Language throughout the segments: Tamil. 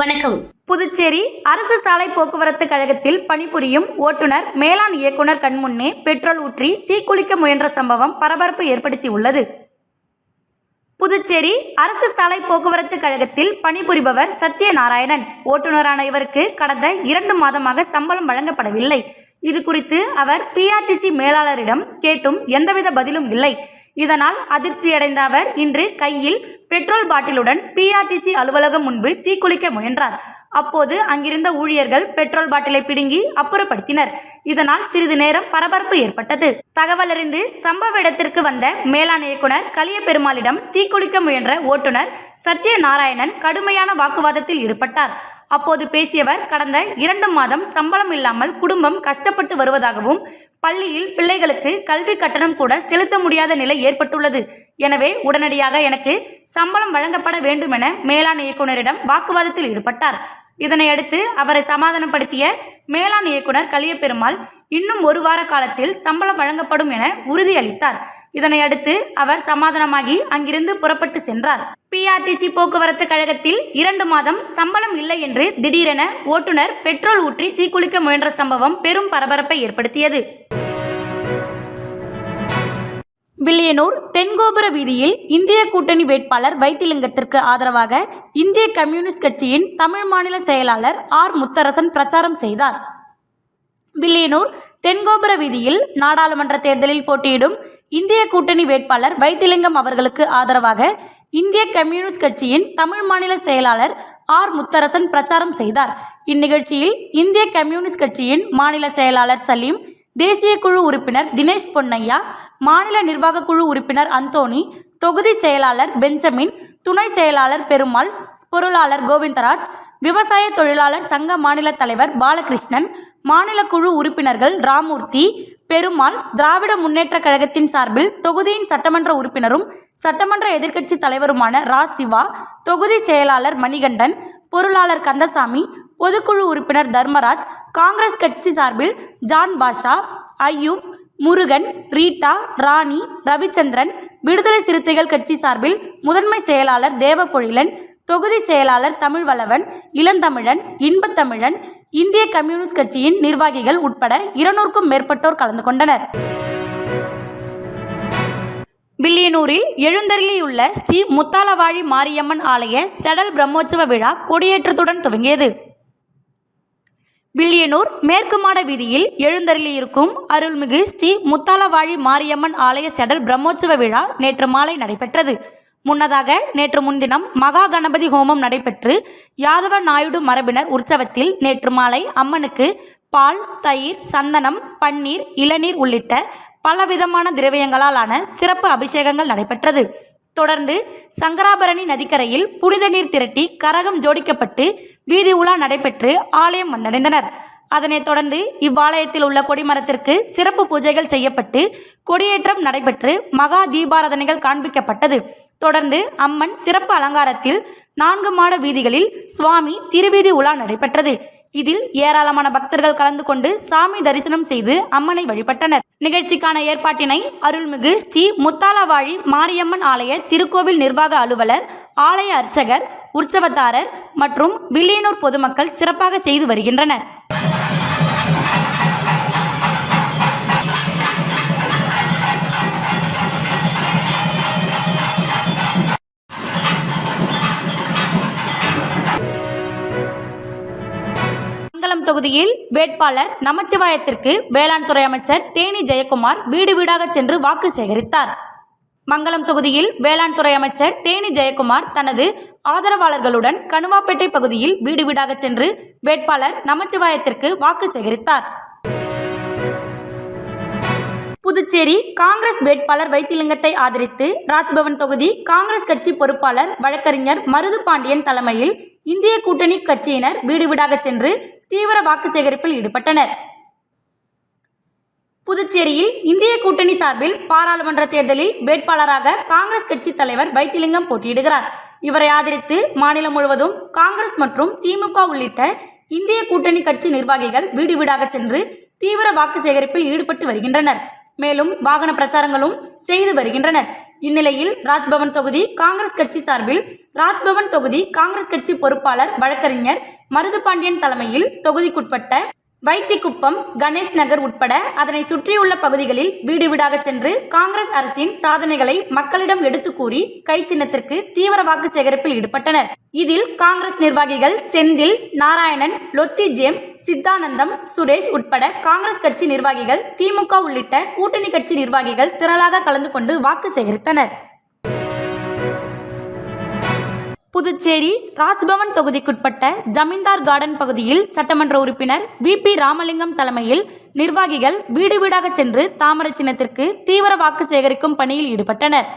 வணக்கம். புதுச்சேரி அரசு சாலை போக்குவரத்து கழகத்தில் பணிபுரியும் ஓட்டுநர் மேலாண் இயக்குனர் கண்முன்னே பெட்ரோல் ஊற்றி தீக்குளிக்க முயன்ற சம்பவம் பரபரப்பு ஏற்படுத்தியுள்ளது. புதுச்சேரி அரசு சாலை போக்குவரத்து கழகத்தில் பணிபுரிபவர் சத்யநாராயணன். ஓட்டுநரான இவருக்கு கடந்த இரண்டு மாதமாக சம்பளம் வழங்கப்படவில்லை. இது குறித்து அவர் பிஆர்டிசி மேலாளரிடம் கேட்டும் எந்தவித பதிலும் இல்லை. இதனால் அதிர்ச்சியடைந்த அவர் இன்று கையில் பெட்ரோல் பாட்டிலுடன் பிஆர்டிசி அலுவலகம் முன்பு தீக்குளிக்க முயன்றார். அப்போது அங்கிருந்த ஊழியர்கள் பெட்ரோல் பாட்டிலை பிடுங்கி அப்புறப்படுத்தினர். இதனால் சிறிது நேரம் பரபரப்பு ஏற்பட்டது. தகவல் அறிந்து சம்பவ இடத்திற்கு வந்த மேலாண் இயக்குனர் கலிய பெருமாளிடம் தீக்குளிக்க முயன்ற ஓட்டுநர் சத்யநாராயணன் கடுமையான வாக்குவாதத்தில் ஈடுபட்டார். அப்போது பேசியவர் கடந்த இரண்டு மாதம் சம்பளம் இல்லாமல் குடும்பம் கஷ்டப்பட்டு வருவதாகவும் பள்ளியில் பிள்ளைகளுக்கு கல்வி கட்டணம் கூட செலுத்த முடியாத நிலை ஏற்பட்டுள்ளது. எனவே உடனடியாக எனக்கு சம்பளம் வழங்கப்பட வேண்டும் என மேலாண் இயக்குனரிடம் வாக்குவாதத்தில் ஈடுபட்டார். இதனையடுத்து அவரை சமாதானப்படுத்திய மேலாண் இயக்குனர் கலியபெருமாள் இன்னும் ஒரு வார காலத்தில் சம்பளம் வழங்கப்படும் என உறுதியளித்தார். இதனையடுத்து அவர் சமாதானமாகி அங்கிருந்து புறப்பட்டு சென்றார். பிஆர்டிசி போக்குவரத்து கழகத்தில் இரண்டு மாதம் சம்பளம் இல்லை என்று திடீரென ஓட்டுநர் பெட்ரோல் ஊற்றி தீக்குளிக்க முயன்ற சம்பவம் பெரும் பரபரப்பை ஏற்படுத்தியது. வில்லியனூர் தென்கோபுர வீதியில் இந்திய கூட்டணி வேட்பாளர் வைத்திலிங்கத்திற்கு ஆதரவாக இந்திய கம்யூனிஸ்ட் கட்சியின் தமிழ் மாநில செயலாளர் ஆர் முத்தரசன் பிரச்சாரம் செய்தார். வில்லியனூர் தென்கோபுர வீதியில் நாடாளுமன்ற தேர்தலில் போட்டியிடும் இந்திய கூட்டணி வேட்பாளர் வைத்திலிங்கம் அவர்களுக்கு ஆதரவாக இந்திய கம்யூனிஸ்ட் கட்சியின் தமிழ் மாநில செயலாளர் ஆர் முத்தரசன் பிரச்சாரம் செய்தார். இந்நிகழ்ச்சியில் இந்திய கம்யூனிஸ்ட் கட்சியின் மாநில செயலாளர் சலீம் தேசிய குழு உறுப்பினர் தினேஷ் பொன்னையா மாநில நிர்வாக குழு உறுப்பினர் அந்தோணி தொகுதி செயலாளர் பெஞ்சமின் துணை செயலாளர் பெருமாள் பொருளாளர் கோவிந்தராஜ் விவசாய தொழிலாளர் சங்க மாநில தலைவர் பாலகிருஷ்ணன் மாநில குழு உறுப்பினர்கள் ராமூர்த்தி பெருமாள் திராவிட முன்னேற்ற கழகத்தின் சார்பில் தொகுதியின் சட்டமன்ற உறுப்பினரும் சட்டமன்ற எதிர்க்கட்சி தலைவருமான ரா. சிவா தொகுதி செயலாளர் மணிகண்டன் பொருளாளர் கந்தசாமி பொதுக்குழு உறுப்பினர் தர்மராஜ் காங்கிரஸ் கட்சி சார்பில் ஜான் பாஷா ஐயூப் முருகன் ரீட்டா ராணி ரவிச்சந்திரன் விடுதலை சிறுத்தைகள் கட்சி சார்பில் முதன்மை செயலாளர் தேவபொழிலன் தொகுதி செயலாளர் தமிழ்வளவன் இளந்தமிழன் இன்பத்தமிழன் இந்திய கம்யூனிஸ்ட் கட்சியின் நிர்வாகிகள் உட்பட இருநூறுக்கும் மேற்பட்டோர் கலந்து கொண்டனர். வில்லியனூரில் எழுந்தருளியுள்ள ஸ்ரீ முத்தாலவாழி மாரியம்மன் ஆலய செடல் பிரம்மோற்சவ விழா கொடியேற்றத்துடன் துவங்கியது. வில்லியனூர் மேற்கு மாட வீதியில் எழுந்தருளியிருக்கும் அருள்மிகு ஸ்ரீ முத்தாலவாழி மாரியம்மன் ஆலய செடல் பிரம்மோற்சவ விழா நேற்று மாலை நடைபெற்றது. முன்னதாக நேற்று முன்தினம் மகா கணபதி ஹோமம் நடைபெற்று யாதவ நாயுடு மரபினர் உற்சவத்தில் நேற்று மாலை அம்மனுக்கு பால் தயிர் சந்தனம் பன்னீர் இளநீர் உள்ளிட்ட பலவிதமான திரவியங்களால் ஆன சிறப்பு அபிஷேகங்கள் நடைபெற்றது. தொடர்ந்து சங்கராபரணி நதிக்கரையில் புனித நீர் திரட்டி கரகம் ஜோடிக்கப்பட்டு வீதி உலா நடைபெற்று ஆலயம் வந்தடைந்தனர். அதனைத் தொடர்ந்து இவ்வாலயத்தில் உள்ள கொடிமரத்திற்கு சிறப்பு பூஜைகள் செய்யப்பட்டு கொடியேற்றம் நடைபெற்று மகா தீபாராதனைகள் காண்பிக்கப்பட்டது. தொடர்ந்து அம்மன் சிறப்பு அலங்காரத்தில் நான்கு மாட வீதிகளில் சுவாமி திருவீதி உலா நடைபெற்றது. இதில் ஏராளமான பக்தர்கள் கலந்து கொண்டு சாமி தரிசனம் செய்து அம்மனை வழிபட்டனர். நிகழ்ச்சிக்கான ஏற்பாட்டினை அருள்மிகு ஸ்ரீ முத்தாலவாழி மாரியம்மன் ஆலய திருக்கோவில் நிர்வாக அலுவலர் ஆலய அர்ச்சகர் உற்சவத்தாரர் மற்றும் வில்லியனூர் பொதுமக்கள் சிறப்பாக செய்து வருகின்றனர். தொகுதியில் வேட்பாளர் நமச்சிவாயத்திற்கு வேளாண் துறை அமைச்சர் தேனி ஜெயக்குமார் வீடு வீடாக சென்று வாக்கு சேகரித்தார். மங்களம் தொகுதியில் வேளாண் துறை அமைச்சர் தேனி ஜெயக்குமார் தனது ஆதரவாளர்களுடன் கணுவாப்பேட்டை பகுதியில் வீடு வீடாக சென்று வேட்பாளர் நமச்சிவாயத்திற்கு வாக்கு சேகரித்தார். புதுச்சேரி காங்கிரஸ் வேட்பாளர் வைத்திலிங்கத்தை ஆதரித்து ராஜ்பவன் தொகுதி காங்கிரஸ் கட்சி பொறுப்பாளர் வழக்கறிஞர் மருது பாண்டியன் தலைமையில் இந்திய கூட்டணி கட்சியினர் வீடு வீடாக சென்று தீவிர வாக்கு சேகரிப்பில் ஈடுபட்டனர். புதுச்சேரியில் இந்திய கூட்டணி சார்பில் பாராளுமன்ற தேர்தலில் வேட்பாளராக காங்கிரஸ் கட்சி தலைவர் வைத்திலிங்கம் போட்டியிடுகிறார். இவரை ஆதரித்து மாநிலம் முழுவதும் காங்கிரஸ் மற்றும் திமுக உள்ளிட்ட இந்திய கூட்டணி கட்சி நிர்வாகிகள் வீடு வீடாக சென்று தீவிர வாக்கு சேகரிப்பில் ஈடுபட்டு வருகின்றனர். மேலும் வாகன பிரச்சாரங்களும் செய்து வருகின்றனர் இந்நிலையில் ராஜ்பவன் தொகுதி காங்கிரஸ் கட்சி சார்பில் ராஜ்பவன் தொகுதி காங்கிரஸ் கட்சி பொறுப்பாளர் வழக்கறிஞர் மருதுபாண்டியன் தலைமையில் தொகுதிக்குட்பட்ட வைத்திக்குப்பம் கணேஷ் நகர் உட்பட அதனை சுற்றியுள்ள பகுதிகளில் வீடு வீடாக சென்று காங்கிரஸ் அரசின் சாதனைகளை மக்களிடம் எடுத்து கூறி கை சின்னத்திற்கு தீவிர வாக்கு சேகரிப்பில் ஈடுபட்டனர். இதில் காங்கிரஸ் நிர்வாகிகள் செந்தில் நாராயணன் லொத்தி ஜேம்ஸ் சித்தானந்தம் சுரேஷ் உட்பட காங்கிரஸ் கட்சி நிர்வாகிகள் திமுக உள்ளிட்ட கூட்டணி கட்சி நிர்வாகிகள் திரளாக கலந்து கொண்டு வாக்கு சேகரித்தனர். புதுச்சேரி ராஜ்பவன் தொகுதிக்குட்பட்ட ஜமீன்தார் கார்டன் பகுதியில் சட்டமன்ற உறுப்பினர் வி பி ராமலிங்கம் தலைமையில் நிர்வாகிகள் வீடு வீடாக சென்று தாமரை சின்னத்திற்கு தீவிர வாக்கு சேகரிக்கும் பணியில் ஈடுபட்டனர்.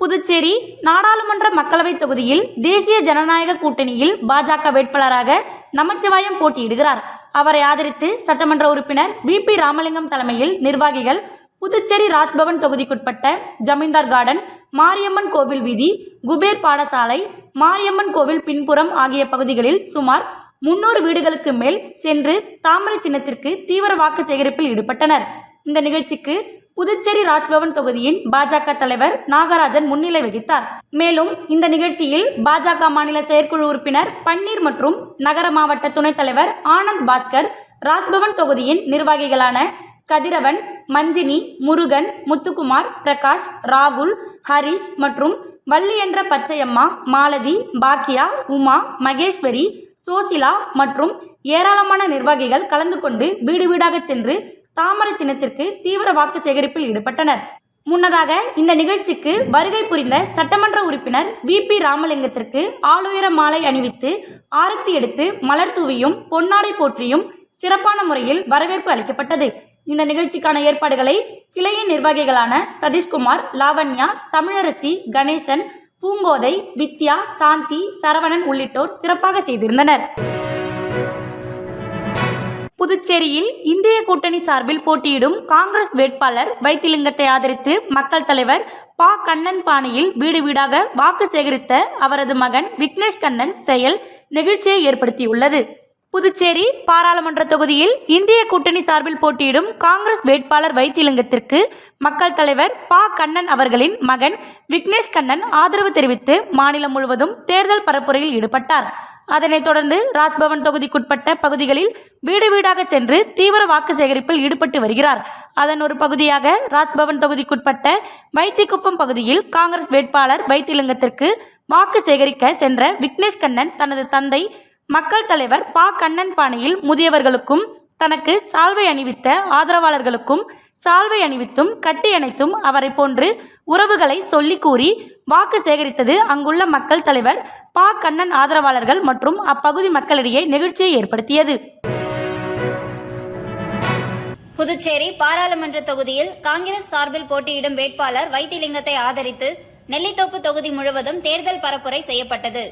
புதுச்சேரி நாடாளுமன்ற மக்களவைத் தொகுதியில் தேசிய ஜனநாயக கூட்டணியில் பாஜக வேட்பாளராக நமச்சிவாயம் போட்டியிடுகிறார். அவரை ஆதரித்து சட்டமன்ற உறுப்பினர் வி பி ராமலிங்கம் தலைமையில் நிர்வாகிகள் புதுச்சேரி ராஜ்பவன் தொகுதிக்குட்பட்ட ஜமீன்தார் கார்டன் மாரியம்மன் கோவில் வீதி குபேர் பாடசாலை மாரியம்மன் கோவில் பின்புறம் ஆகிய பகுதிகளில் சுமார் முன்னூறு வீடுகளுக்கு மேல் சென்று தாமரை சின்னத்திற்கு தீவிர வாக்கு சேகரிப்பில் ஈடுபட்டனர். இந்த நிகழ்ச்சிக்கு புதுச்சேரி ராஜ்பவன் தொகுதியின் பாஜக தலைவர் நாகராஜன் முன்னிலை வகித்தார். மேலும் இந்த நிகழ்ச்சியில் பாஜக மாநில செயற்குழு உறுப்பினர் பன்னீர் மற்றும் நகர மாவட்ட துணைத் தலைவர் ஆனந்த் பாஸ்கர் ராஜ்பவன் தொகுதியின் நிர்வாகிகளான கதிரவன் மஞ்சினி முருகன் முத்துக்குமார் பிரகாஷ் ராகுல் ஹரிஷ் மற்றும் வள்ளி என்ற பச்சையம்மா மாலதி பாக்கியா உமா மகேஸ்வரி சோசிலா மற்றும் ஏராளமான நிர்வாகிகள் கலந்து கொண்டு வீடு வீடாக சென்று தாமரை சின்னத்திற்கு தீவிர வாக்கு சேகரிப்பில் ஈடுபட்டனர். முன்னதாக இந்த நிகழ்ச்சிக்கு வருகை புரிந்த சட்டமன்ற உறுப்பினர் வி. பி. ராமலிங்கத்திற்கு ஆளுயர மாலை அணிவித்து ஆரத்தி எடுத்து மலர் தூவியும் பொன்னாடை போற்றியும் சிறப்பான முறையில் வரவேற்பு அளிக்கப்பட்டது. இந்த நிகழ்ச்சிக்கான ஏற்பாடுகளை கிளையின் நிர்வாகிகளான சதீஷ்குமார் லாவண்யா தமிழரசி கணேசன் பூங்கோதை வித்யா சாந்தி சரவணன் உள்ளிட்டோர் சிறப்பாக செய்திருந்தனர். புதுச்சேரியில் இந்திய கூட்டணி சார்பில் போட்டியிடும் காங்கிரஸ் வேட்பாளர் வைத்திலிங்கத்தை ஆதரித்து மக்கள் தலைவர் பா. கண்ணன் பாணியில் வீடு வீடாக வாக்கு சேகரித்த அவரது மகன் விக்னேஷ் கண்ணன் செயல் நெகிழ்ச்சியை ஏற்படுத்தியுள்ளது. புதுச்சேரி பாராளுமன்ற தொகுதியில் இந்திய கூட்டணி சார்பில் போட்டியிடும் காங்கிரஸ் வேட்பாளர் வைத்திலிங்கத்திற்கு மக்கள் தலைவர் ப. கண்ணன் அவர்களின் மகன் விக்னேஷ் கண்ணன் ஆதரவு தெரிவித்து மாநிலம் முழுவதும் தேர்தல் பரப்புரையில் ஈடுபட்டார். அதனைத் தொடர்ந்து ராஜ்பவன் தொகுதிக்குட்பட்ட பகுதிகளில் வீடு வீடாக சென்று தீவிர வாக்கு சேகரிப்பில் ஈடுபட்டு வருகிறார். அதன் ஒரு பகுதியாக ராஜ்பவன் தொகுதிக்குட்பட்ட வைத்திக்குப்பம் பகுதியில் காங்கிரஸ் வேட்பாளர் வைத்திலிங்கத்திற்கு வாக்கு சேகரிக்க சென்ற விக்னேஷ் கண்ணன் தனது தந்தை மக்கள் தலைவர் பா. கண்ணன் பாணியில் முதியவர்களுக்கும் தனக்கு சால்வை அணிவித்த ஆதரவாளர்களுக்கும் சால்வை அணிவித்தும் கட்டி அணைத்தும் அவரை போன்று உறவுகளை சொல்லி கூறி வாக்கு சேகரித்தது அங்குள்ள மக்கள் தலைவர் பா. கண்ணன் ஆதரவாளர்கள் மற்றும் அப்பகுதி மக்களிடையே நெகிழ்ச்சியை ஏற்படுத்தியது. புதுச்சேரி பாராளுமன்ற தொகுதியில் காங்கிரஸ் சார்பில் போட்டியிடும் வேட்பாளர் வைத்திலிங்கத்தை ஆதரித்து நெல்லித்தோப்பு தொகுதி முழுவதும் தேர்தல் பரப்புரை செய்யப்பட்டது.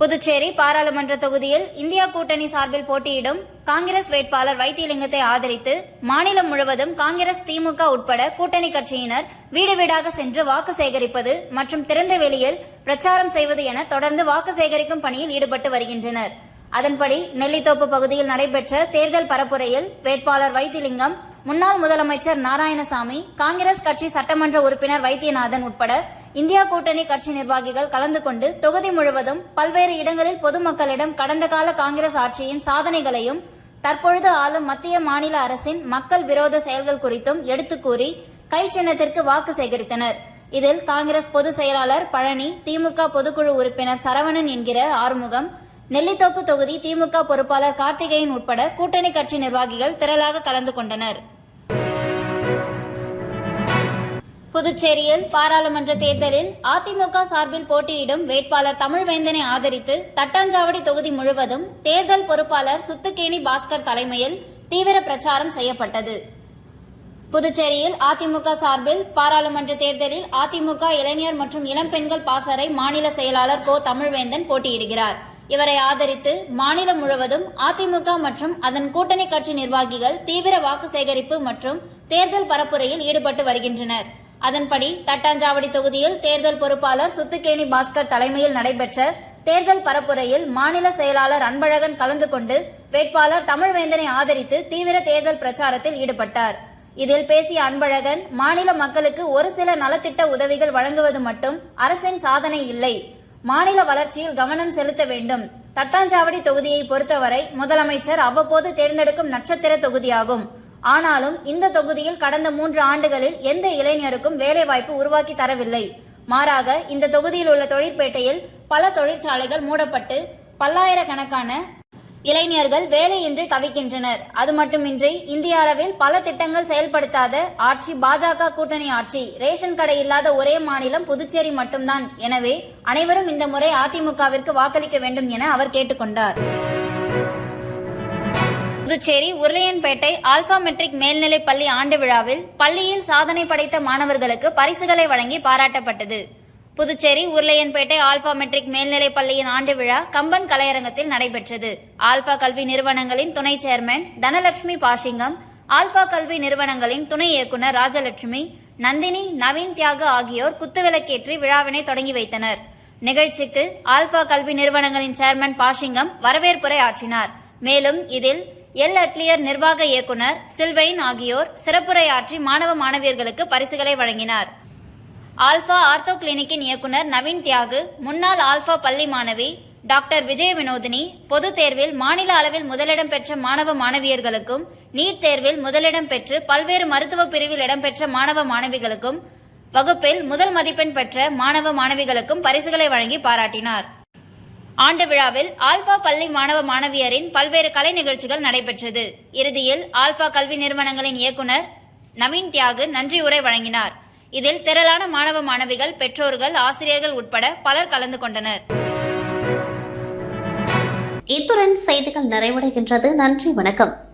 புதுச்சேரி பாராளுமன்ற தொகுதியில் இந்தியா கூட்டணி சார்பில் போட்டியிடும் காங்கிரஸ் வேட்பாளர் வைத்தியலிங்கத்தை ஆதரித்து மாநிலம் முழுவதும் காங்கிரஸ் திமுக உட்பட கூட்டணி கட்சியினர் வீடு வீடாக சென்று வாக்கு சேகரிப்பது மற்றும் திறந்த வெளியில் பிரச்சாரம் செய்வது என தொடர்ந்து வாக்கு சேகரிக்கும் பணியில் ஈடுபட்டு வருகின்றனர். அதன்படி நெல்லித்தோப்பு பகுதியில் நடைபெற்ற தேர்தல் பரப்புரையில் வேட்பாளர் வைத்திலிங்கம் முன்னாள் முதலமைச்சர் நாராயணசாமி காங்கிரஸ் கட்சி சட்டமன்ற உறுப்பினர் வைத்தியநாதன் உட்பட இந்தியா கூட்டணி கட்சி நிர்வாகிகள் கலந்து கொண்டு தொகுதி முழுவதும் பல்வேறு இடங்களில் பொதுமக்களிடம் கடந்த கால காங்கிரஸ் ஆட்சியின் சாதனைகளையும் தற்பொழுது ஆளும் மத்திய மாநில அரசின் மக்கள் விரோத செயல்கள் குறித்தும் எடுத்துக் கூறி கை சின்னத்திற்கு வாக்கு சேகரித்தனர். இதில் காங்கிரஸ் பொதுச் செயலாளர் பழனி திமுக பொதுக்குழு உறுப்பினர் சரவணன் என்கிற ஆறுமுகம் நெல்லித்தோப்பு தொகுதி திமுக பொறுப்பாளர் கார்த்திகேயன் உட்பட கூட்டணி கட்சி நிர்வாகிகள் திரளாக கலந்து கொண்டனர். புதுச்சேரியில் பாராளுமன்ற தேர்தலில் அதிமுக சார்பில் போட்டியிடும் வேட்பாளர் தமிழ்வேந்தனை ஆதரித்து தட்டாஞ்சாவடி தொகுதி முழுவதும் தேர்தல் பொறுப்பாளர் சுத்துக்கேணி பாஸ்கர் தலைமையில் தீவிர பிரச்சாரம் செய்யப்பட்டது. புதுச்சேரியில் அதிமுக சார்பில் பாராளுமன்ற தேர்தலில் அதிமுக இளைஞர் மற்றும் இளம்பெண்கள் பாசறை மாநில செயலாளர் கோ. தமிழ்வேந்தன் போட்டியிடுகிறார். இவரை ஆதரித்து மாநிலம் முழுவதும் அதிமுக மற்றும் அதன் கூட்டணி கட்சி நிர்வாகிகள் தீவிர வாக்கு சேகரிப்பு மற்றும் தேர்தல் பரப்புரையில் ஈடுபட்டு வருகின்றனர். அதன்படி தட்டாஞ்சாவடி தொகுதியில் தேர்தல் பொறுப்பாளர் சுத்துக்கேணி பாஸ்கர் தலைமையில் நடைபெற்ற தேர்தல் பரப்புரையில் மாநில செயலாளர் அன்பழகன் கலந்து கொண்டு வேட்பாளர் தமிழ்வேந்தனை ஆதரித்து தீவிர தேர்தல் பிரச்சாரத்தில் ஈடுபட்டார். இதில் பேசிய அன்பழகன் மாநில மக்களுக்கு ஒரு சில நலத்திட்ட உதவிகள் வழங்குவது மட்டும் அரசின் சாதனை இல்லை. மாநில வளர்ச்சியில் கவனம் செலுத்த வேண்டும். தட்டாஞ்சாவடி தொகுதியை பொறுத்தவரை முதலமைச்சர் அவ்வப்போது தேர்ந்தெடுக்கும் நட்சத்திர தொகுதியாகும். ஆனாலும் இந்த தொகுதியில் கடந்த மூன்று ஆண்டுகளில் எந்த இளைஞருக்கும் வேலைவாய்ப்பு உருவாக்கி தரவில்லை. மாறாக இந்த தொகுதியில் உள்ள தொழிற்பேட்டையில் பல தொழிற்சாலைகள் மூடப்பட்டு பல்லாயிரக்கணக்கான இளைஞர்கள் வேலையின்றி தவிக்கின்றனர். அது மட்டுமின்றி இந்திய அளவில் பல திட்டங்கள் செயல்படுத்தாத ஆட்சி பாஜக கூட்டணி ஆட்சி ரேஷன் கடை இல்லாத ஒரே மாநிலம் புதுச்சேரி மட்டும்தான். எனவே அனைவரும் இந்த முறை அதிமுகவிற்கு வாக்களிக்க வேண்டும் என அவர் கேட்டுக்கொண்டார். புதுச்சேரி உருளையன்பேட்டை ஆல்பா மெட்ரிக் மேல்நிலைப் பள்ளி ஆண்டு விழாவில் பள்ளியில் சாதனை படைத்த மாணவர்களுக்கு பரிசுகளை வழங்கி பாராட்டப்பட்டது. புதுச்சேரி உருளையன்பேட்டை ஆல்பா மெட்ரிக் மேல்நிலைப் பள்ளியின் ஆண்டு விழா கம்பன் கலையரங்கத்தில் நடைபெற்றது. ஆல்பா கல்வி நிறுவனங்களின் துணை சேர்மன் தனலட்சுமி பாஷிங்கம் ஆல்பா கல்வி நிறுவனங்களின் துணை இயக்குனர் ராஜலட்சுமி நந்தினி நவீன் தியாக ஆகியோர் குத்துவிளக்கேற்றி விழாவினை தொடங்கி வைத்தனர். நிகழ்ச்சிக்கு ஆல்பா கல்வி நிறுவனங்களின் சேர்மன் பாஷிங்கம் வரவேற்புரை ஆற்றினார். மேலும் இதில் எல் அட்லியர் நிர்வாக இயக்குனர் சில்வைன் ஆகியோர் சிறப்புரையாற்றி மாணவ மாணவியர்களுக்கு பரிசுகளை வழங்கினார். ஆல்பா ஆர்த்தோ கிளினிக்கின் இயக்குனர் நவீன் தியாகு முன்னாள் ஆல்பா பள்ளி மாணவி டாக்டர் விஜய வினோதினி பொதுத் தேர்வில் மாநில அளவில் முதலிடம் பெற்ற மாணவ மாணவியர்களுக்கும் நீட் தேர்வில் முதலிடம் பெற்று பல்வேறு மருத்துவ பிரிவில் இடம்பெற்ற மாணவ மாணவிகளுக்கும் வகுப்பில் முதல் மதிப்பெண் பெற்ற மாணவ மாணவிகளுக்கும் பரிசுகளை வழங்கி பாராட்டினார். ஆண்டு விழாவில் ஆல்பா பள்ளி மாணவ மாணவியரின் பல்வேறு கலை நிகழ்ச்சிகள் நடைபெற்றது. இறுதியில் ஆல்பா கல்வி நிறுவனங்களின் இயக்குனர் நவீன் தியாகு நன்றி உரை வழங்கினார். இதில் திரளான மாணவ மாணவிகள் பெற்றோர்கள் ஆசிரியர்கள் உட்பட பலர் கலந்து கொண்டனர். இத்துடன் செய்திகள் நிறைவடைகின்றது. நன்றி வணக்கம்.